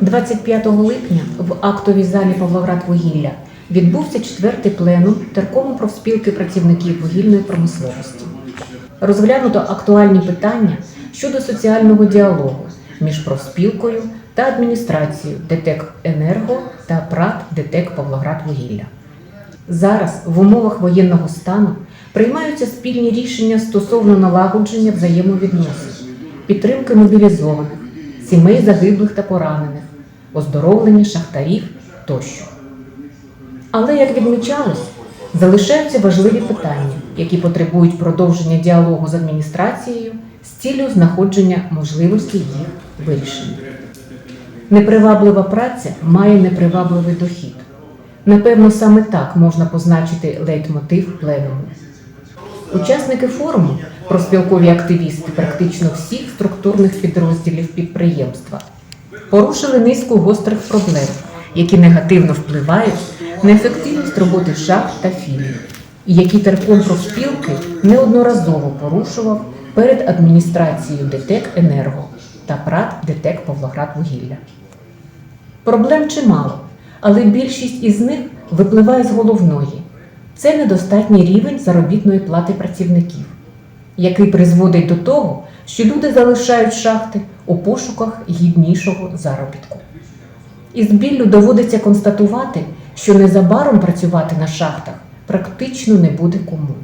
25 липня в актовій залі Павлоград-Вугілля відбувся четвертий пленум Теркому профспілки працівників вугільної промисловості. Розглянуто актуальні питання щодо соціального діалогу між профспілкою та адміністрацією ДТЕК Енерго та ПРАТ ДТЕК Павлоград-Вугілля. Зараз в умовах воєнного стану приймаються спільні рішення стосовно налагодження взаємовідносин, підтримки мобілізованих, сімей загиблих та поранених, оздоровлення шахтарів тощо. Але, як відмічалось, залишаються важливі питання, які потребують продовження діалогу з адміністрацією з цілею знаходження можливостей їх вирішення. Неприваблива праця має непривабливий дохід. Напевно, саме так можна позначити лейтмотив пленуму. Учасники форуму, проспілкові активісти практично всіх структурних підрозділів підприємства, порушили низку гострих проблем, які негативно впливають на ефективність роботи шахт та філій, і які терком профспілки неодноразово порушував перед адміністрацією ДТЕК Енерго та ПРАТ ДТЕК Павлоград-Вугілля. Проблем чимало, але більшість із них випливає з головної. Це недостатній рівень заробітної плати працівників, який призводить до того, що люди залишають шахти у пошуках гіднішого заробітку. І з біллю доводиться констатувати, що незабаром працювати на шахтах практично не буде кому.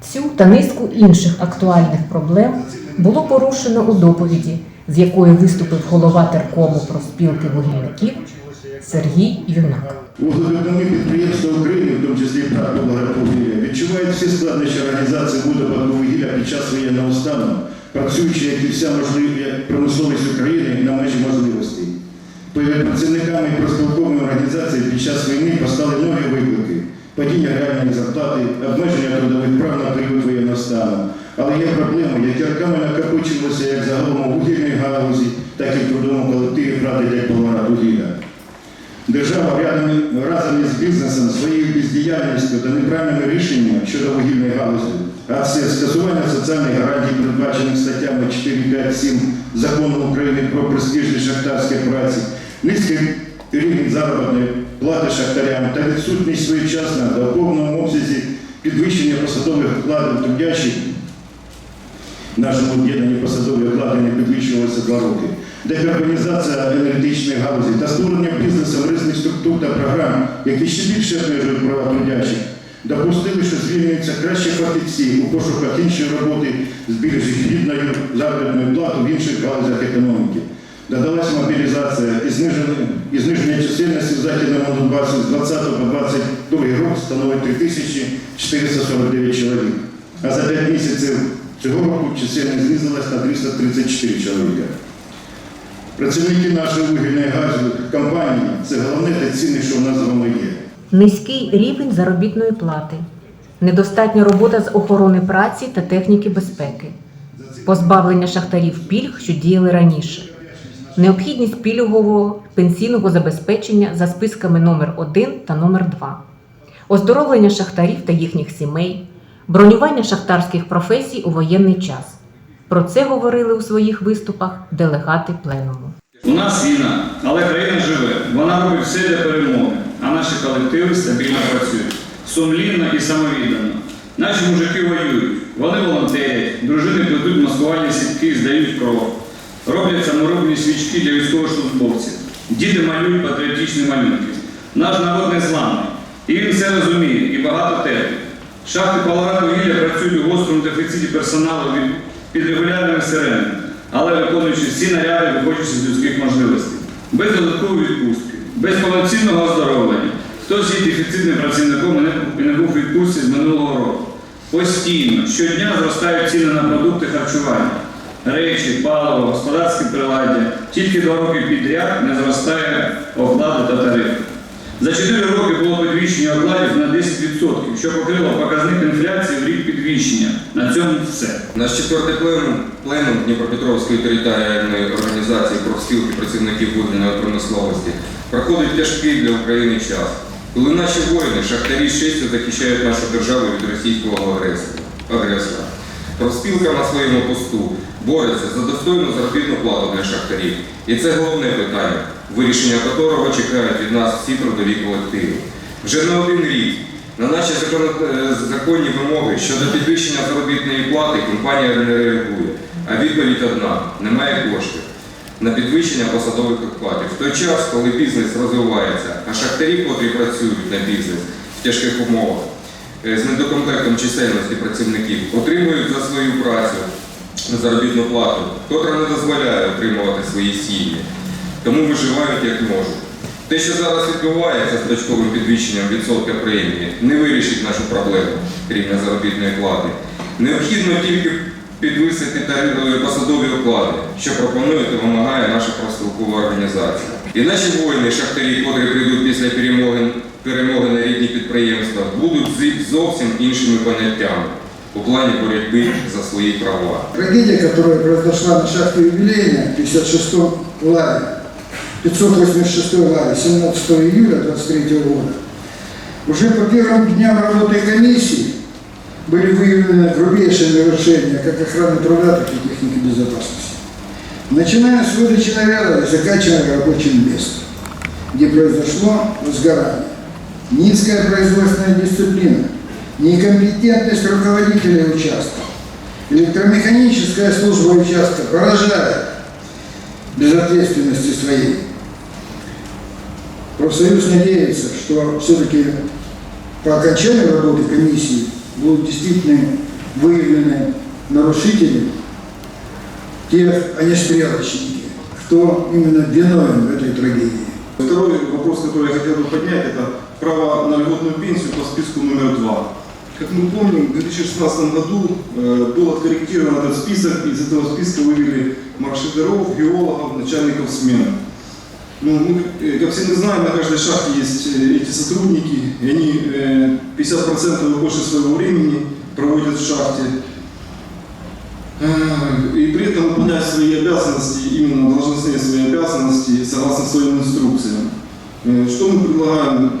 Цю та низку інших актуальних проблем було порушено у доповіді, з якою виступив голова теркому профспілки вугільників Сергій Юнак. Вуглевидобувні підприємства України, в тому числі ПРАТ «Павлоградвугілля», відчувають всі складнощі організації вуглевидобуввугілля під час воєнного стану, працюючи, як і вся можлива промисловість України на межі можливостей. Перед працівниками і профспілковими організацій під час війни постали нові виклики падіння реальної зарплати, обмеження трудових прав на період воєнного стану. Але є проблеми, які роками накопичувалися як загалом у вугільній галузі, так і в трудовому колективі «Прати для Павлоградвугілля». Держава рядом, разом із бізнесом своєю бездіяльністю та неправильними рішеннями щодо вугільної галузі, а це скасування соціальних гарантій, передбачених статтями 4, 5, 7 Закону України про престижні шахтарські праці, низький рівень заробітної плати шахтарям та відсутність своєчасного та повному обсязі підвищення посадових окладів трудящих нашому об'єднанні посадові оклади не підвищувалися два роки. Декарбонізація енергетичної галузі та створення бізнесом різних структур та програм, які ще більше обмежують права трудящих, допустили, що звільнюються кращі фахівці у пошуках іншої роботи, збільшуючи гідною заробітною плату в інших галузях економіки. Додалась мобілізація і зниження чисельності в Західному Донбасі з 20 по 22 рік становить 3449 чоловік. А за 5 місяців цього року чисельність знизилась на 334 чоловіка. Працівники нашої вугільної газової компанії це головне та цінне, що в нас з вами є. Низький рівень заробітної плати, недостатня робота з охорони праці та техніки безпеки, позбавлення шахтарів пільг, що діяли раніше, необхідність пільгового пенсійного забезпечення за списками номер 1 та номер 2 оздоровлення шахтарів та їхніх сімей, бронювання шахтарських професій у воєнний час. Про це говорили у своїх виступах делегати пленуму. У нас війна, але країна живе. Вона робить все для перемоги, а наші колективи стабільно працюють. Сумлінно і самовіддано. Наші мужики воюють, вони волонтерять, дружини плетуть маскувальні сітки здають кров. Роблять саморобні свічки для військовослужбовців. Діти малюють патріотичні малюнки. Наш народ не зламний. І він все розуміє і багато терпить. Шахти Павлоград-Вугілля працюють у гострому дефіциті персоналу під регулярними сиренами, але виконуючи всі наряди, виходячи з людських можливостей, без додаткової відпустки, без повноцінного оздоровлення. Хтось є дефіцитним працівником і не- був відпустці з минулого року. Постійно, щодня зростають ціни на продукти харчування, речі, паливо, господарське приладдя. Тільки два роки підряд не зростає оплата та тарифи. За 4 роки було підвищення окладів на 10%, що покрило показник інфляції в рік підвищення. На цьому все. Наш четвертий пленум, пленум Дніпропетровської територіальної організації профспілки працівників вугільної промисловості проходить тяжкий для України час, коли наші воїни, шахтарі з захищають нашу державу від російського агресора. Профспілка на своєму посту бореться за достойну заробітну плату для шахтарів. І це головне питання, вирішення якого чекають від нас всі трудові колективи. Вже не один рік на наші е, законні вимоги щодо підвищення заробітної плати компанія не реагує. А відповідь одна немає коштів на підвищення посадових окладів. В той час, коли бізнес розвивається, а шахтарі, котрі працюють на бізнес в тяжких умовах е, з недокомплектом чисельності працівників, отримують за свою працю заробітну плату, котра не дозволяє отримувати свої сім'ї, тому виживають як можуть. Те, що зараз відбувається з точковим підвищенням відсотка премії, не вирішить нашу проблему рівня заробітної плати. Необхідно тільки підвисити тарифи посадові оклади, що пропонує та вимагає наша профспілкова організація. І наші воїни, шахтарі, котрі прийдуть після перемоги, перемоги на рідні підприємства, будуть зовсім іншими поняттями у плані боротьби за свої права. Трагедия, которая произошла на шахте юбилейная в 56 ларе, 586 ларе, 17 июля 23 года, уже по первым дням работы комиссии были выявлены грубейшие нарушения как охраны труда, так и техники безопасности. Начиная с выдачи наряда и заканчивая рабочим местом, где произошло возгорание. Низкая производственная дисциплина, некомпетентность руководителей участка, Электромеханическая служба участка поражает безответственности своей. Профсоюз надеется, что все-таки по окончанию работы комиссии будут действительно выявлены нарушители, те, а не стрелочники, кто именно виновен в этой трагедии. Второй вопрос, который я хотел бы поднять, это право на льготную пенсию по списку номер два. Как мы помним, в 2016 году э, был откорректирован этот список, из этого списка вывели маршрутеров, геологов, начальников смен. Ну, мы, э, как все мы знаем, на каждой шахте есть э, эти сотрудники, и они э, 50% и больше своего времени проводят в шахте. И при этом выполняют свои обязанности, именно должностные свои обязанности, согласно своим инструкциям. Что мы предлагаем?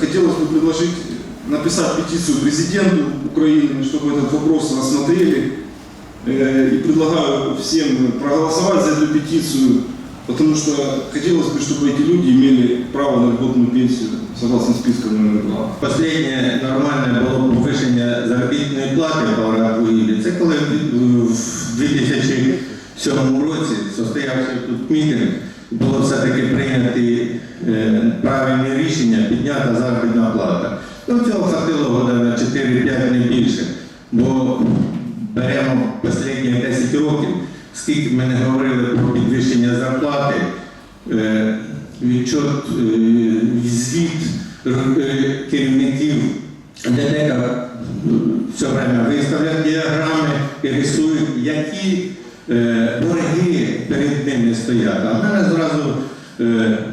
Хотелось бы предложить написать петицию президенту Украины, чтобы этот вопрос рассмотрели. Э, И предлагаю всем проголосовать за эту петицию, потому что хотелось бы, чтобы эти люди имели право на льготную пенсию согласно списку номер два. Последнє нормальне було повищення заробітної плати в Павлограді. Це коли в 2007 році состоявся тут мітинг, було все-таки прийняті е, правильні рішення, піднята заробітна плата. Ну, цього хватило на 4-5 не більше. Бо беремо останні 10 років, скільки ми не говорили про підвищення зарплати, е, відчот, е, звіт е, керівників ДДК все время виставлять діаграми і рисують, які борги перед ними стоять. А в мене зразу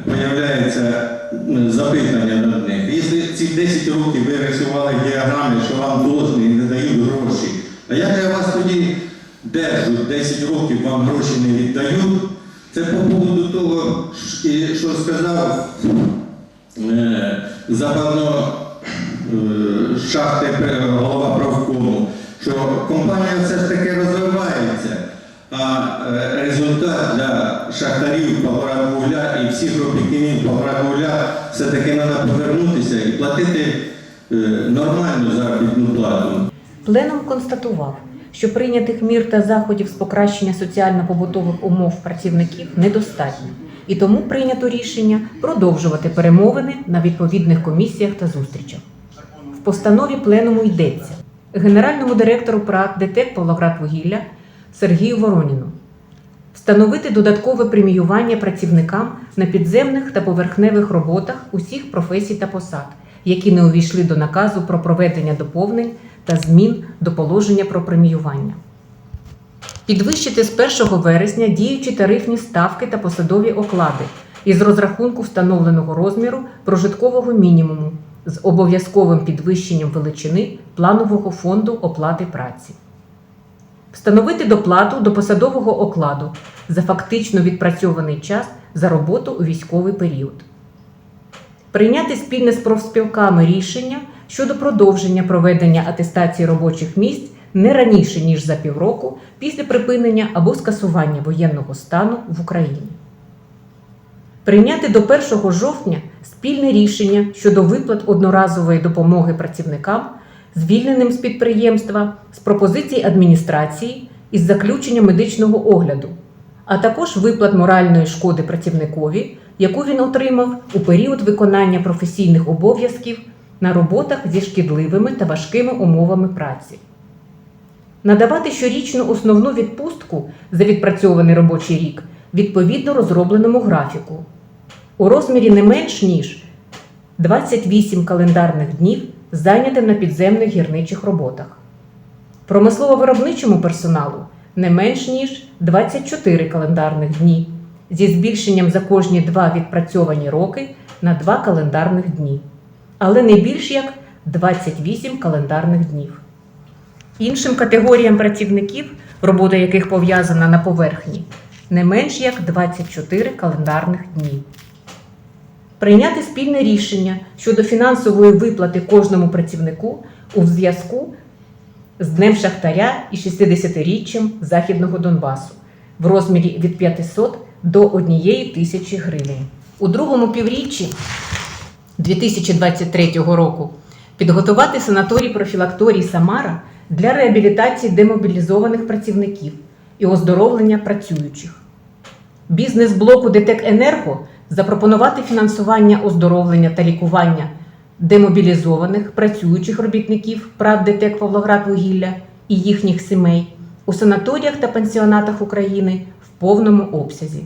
появляється м, запитання до них. Якщо ці 10 років ви рисували діаграми, що вам должні і не дають гроші, а як я вас тоді держу 10 років, вам гроші не віддають? Це по поводу того, що сказав е, запевно е, шахти голова правкому, що компанія все ж таки розвивається, а е, результат для шахтарів Павлоградвугля і всіх робітників Павлоградвугля все-таки треба повернутися і платити е, нормальну заробітну плату. Пленум констатував, що прийнятих мір та заходів з покращення соціально-побутових умов працівників недостатньо, і тому прийнято рішення продовжувати перемовини на відповідних комісіях та зустрічах. В постанові пленуму йдеться генеральному директору ПРАТ ДТЕК Павлоградвугілля Сергію Вороніну встановити додаткове преміювання працівникам на підземних та поверхневих роботах усіх професій та посад, які не увійшли до наказу про проведення доповнень та змін до положення про преміювання. Підвищити з 1 вересня діючі тарифні ставки та посадові оклади із розрахунку встановленого розміру прожиткового мінімуму з обов'язковим підвищенням величини планового фонду оплати праці. Встановити доплату до посадового окладу за фактично відпрацьований час за роботу у військовий період. Прийняти спільне з профспілками рішення щодо продовження проведення атестації робочих місць не раніше ніж за півроку після припинення або скасування воєнного стану в Україні. Прийняти до 1 жовтня спільне рішення щодо виплат одноразової допомоги працівникам, звільненим з підприємства, з пропозицій адміністрації із заключення медичного огляду, а також виплат моральної шкоди працівникові, яку він отримав у період виконання професійних обов'язків на роботах зі шкідливими та важкими умовами праці. Надавати щорічну основну відпустку за відпрацьований робочий рік відповідно розробленому графіку у розмірі не менш ніж 28 календарних днів, зайнятим на підземних гірничих роботах. Промислово-виробничому персоналу не менш ніж 24 календарних дні зі збільшенням за кожні два відпрацьовані роки на 2 календарних дні, але не більш як 28 календарних днів. Іншим категоріям працівників, робота яких пов'язана на поверхні, не менш як 24 календарних дні. Прийняти спільне рішення щодо фінансової виплати кожному працівнику у зв'язку з Днем Шахтаря і 60-річчям Західного Донбасу в розмірі від 500 до 1 тисячі гривень. У другому півріччі 2023 року підготувати санаторій профілакторій Самара для реабілітації демобілізованих працівників і оздоровлення працюючих. Бізнес-блоку ДТЕК Енерго запропонувати фінансування оздоровлення та лікування демобілізованих працюючих робітників ПРАТ ДТЕК Павлоград-Вугілля і їхніх сімей у санаторіях та пансіонатах України в повному обсязі.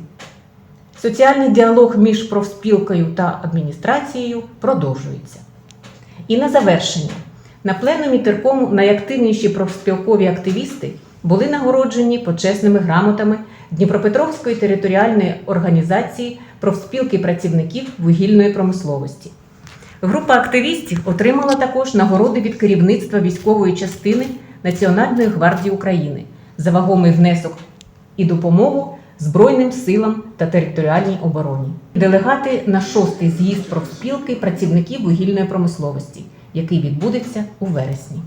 Соціальний діалог між профспілкою та адміністрацією продовжується. І на завершення. На пленумі теркому найактивніші профспілкові активісти були нагороджені почесними грамотами Дніпропетровської територіальної організації профспілки працівників вугільної промисловості. Група активістів отримала також нагороди від керівництва військової частини Національної гвардії України за вагомий внесок і допомогу Збройним силам та територіальній обороні. Делегати на шостий з'їзд профспілки працівників вугільної промисловості, який відбудеться у вересні.